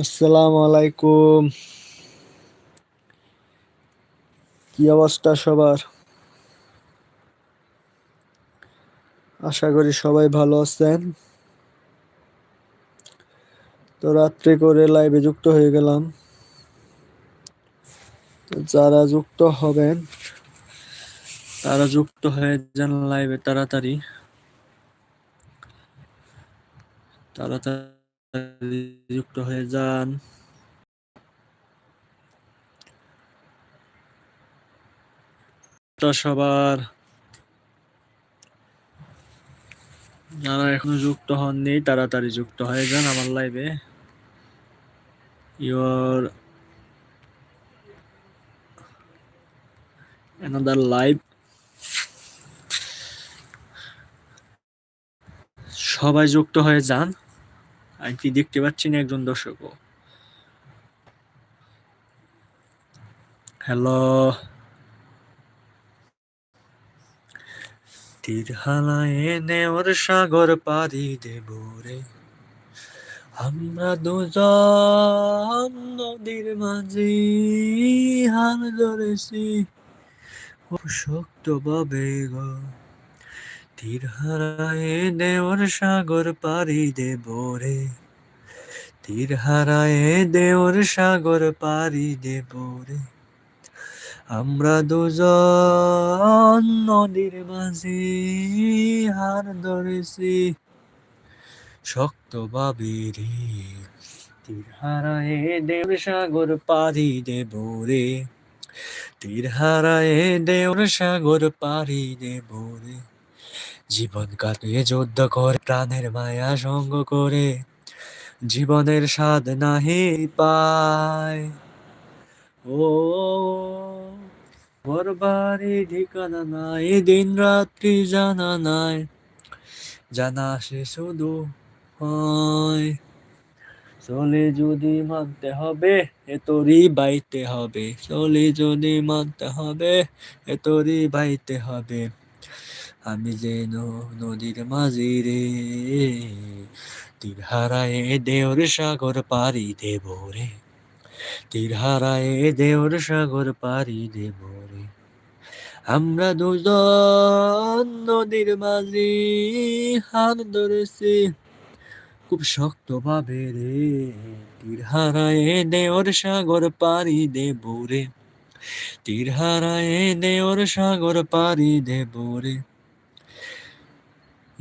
আসসালামু আলাইকুম। কি অবস্থা সবার? আশা করি সবাই ভালো আছেন। তো রাত্রে করে লাইভে যুক্ত হয়ে গেলাম। যারা যুক্ত হবেন, তারা যুক্ত হয়ে যান লাইভে তাড়াতাড়ি। তাড়াতাড়ি যুক্ত হয়ে যান। সবার যারা এখনও যুক্ত হননি, তাড়াতাড়ি যুক্ত হয়ে যান আমার লাইভে ইউর another লাইভ সবাই যুক্ত হয়ে যান। আমি কি দেখতে পাচ্ছি না একজন দর্শকও? হ্যালো তীর হালায় নেওয়ার সাগর পাড়ি দেব রে। আমরা দুজন নদীর মাঝে, হাল ধরেছি। শক্ত বাবে গো। তীর হারায় দেওয়ার সাগর পাড়ি দেব রে। তীর দেওয়ার সাগর পাড়ি দেব রে। আমরা দুজন নদীর মাঝে হার ধরেছি। শক্ত বাবিরে তীর হারায় দেওর সাগর পাড়ি দেব রে। তীর হারায় দেওর সাগর পাড়ি দেব রে। জীবন কাটিয়ে যুদ্ধ করে, প্রাণের মায়া সঙ্গ করে। জীবনের স্বাদ নাহি পায়। ও, ঘর বাড়ি ঠিকানা নাই, দিন রাত্রি জানা নাই। জানা সে শুধু হয়। চলে যদি মানতে হবে, এ তোরই বাইতে হবে। চলে যদি মানতে হবে, এ তোরই বাইতে হবে। আমি যেন নদীর মাঝি রে তীর হারায় দেওর সাগর পারি দেব রে তীর হারায় দেওর সাগর পারি দেব রে আমরা দুজন নদীর মাঝি হাত ধরেছি। খুব শক্ত ভাবে রে তীর হারায় দেওর সাগর পারি দেব রে তীর হারায় দেওর সাগর পারি দেব রে